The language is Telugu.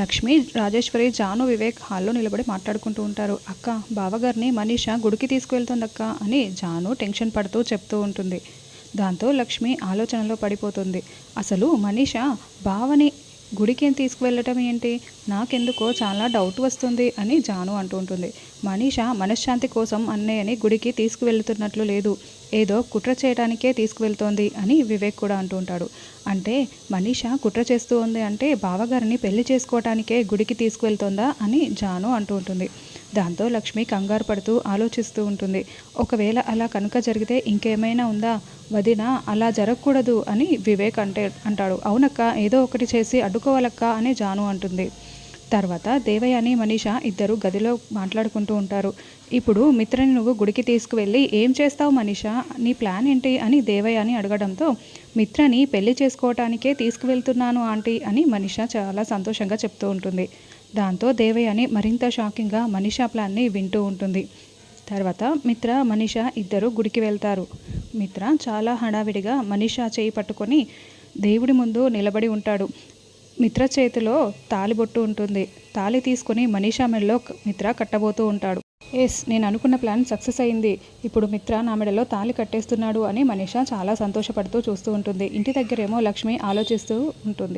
లక్ష్మి రాజేశ్వరి జాను వివేక్ హాల్లో నిలబడి మాట్లాడుకుంటూ ఉంటారు. అక్క బావగారిని మనీష గుడికి తీసుకువెళ్తుంది అక్క అని జాను టెన్షన్ పడుతూ చెప్తూ ఉంటుంది. దాంతో లక్ష్మి ఆలోచనలో పడిపోతుంది. అసలు మనీష బావని గుడికి తీసుకువెళ్ళటం ఏంటి? నాకెందుకో చాలా డౌట్ వస్తుంది అని జాను అంటూ ఉంటుంది. మనీష మనశ్శాంతి కోసం అన్నయ్యని గుడికి తీసుకువెళ్తున్నట్లు లేదు. ఏదో కుట్ర చేయడానికే తీసుకువెళ్తోంది అని వివేక్ కూడా అంటుంటాడు అంటే మనీష కుట్ర చేస్తూ ఉంది అంటే బావగారిని పెళ్ళి చేసుకోవటానికే గుడికి తీసుకువెళ్తోందా అని జాను అంటూ ఉంటుంది. దాంతో లక్ష్మి కంగారు పడుతూ ఆలోచిస్తూ ఉంటుంది. ఒకవేళ అలా కనుక జరిగితే ఇంకేమైనా ఉందా? వదిన అలా జరగకూడదు అని వివేక్ అంటే అంటాడు. అవునక్క ఏదో ఒకటి చేసి అడ్డుకోవాలక్క అని జాను అంటుంది. తర్వాత దేవయాని మనీష ఇద్దరు గదిలో మాట్లాడుకుంటూ ఉంటారు. ఇప్పుడు మిత్రని నువ్వు గుడికి తీసుకువెళ్ళి ఏం చేస్తావు మనీష? నీ ప్లాన్ ఏంటి? అని దేవయాని అడగడంతో మిత్రని పెళ్ళి చేసుకోవటానికే తీసుకువెళ్తున్నాను ఆంటీ అని మనీష చాలా సంతోషంగా చెప్తూ ఉంటుంది. దాంతో దేవయాని మరింత షాకింగ్గా మనీషా ప్లాన్ని వింటూ ఉంటుంది. తర్వాత మిత్ర మనీష ఇద్దరు గుడికి వెళ్తారు. మిత్ర చాలా హడావిడిగా మనీషా చేయి పట్టుకొని దేవుడి ముందు నిలబడి ఉంటాడు. మిత్ర చేతిలో తాలిబొట్టు ఉంటుంది. తాలి తీసుకొని మనీషా మెడలో మిత్ర కట్టబోతూ ఉంటాడు. ఎస్ నేను అనుకున్న ప్లాన్ సక్సెస్ అయింది. ఇప్పుడు మిత్ర నా మెడలో తాలి కట్టేస్తున్నాడు అని మనీషా చాలా సంతోషపడుతూ చూస్తూ ఉంటుంది. ఇంటి దగ్గరేమో లక్ష్మి ఆలోచిస్తూ ఉంటుంది.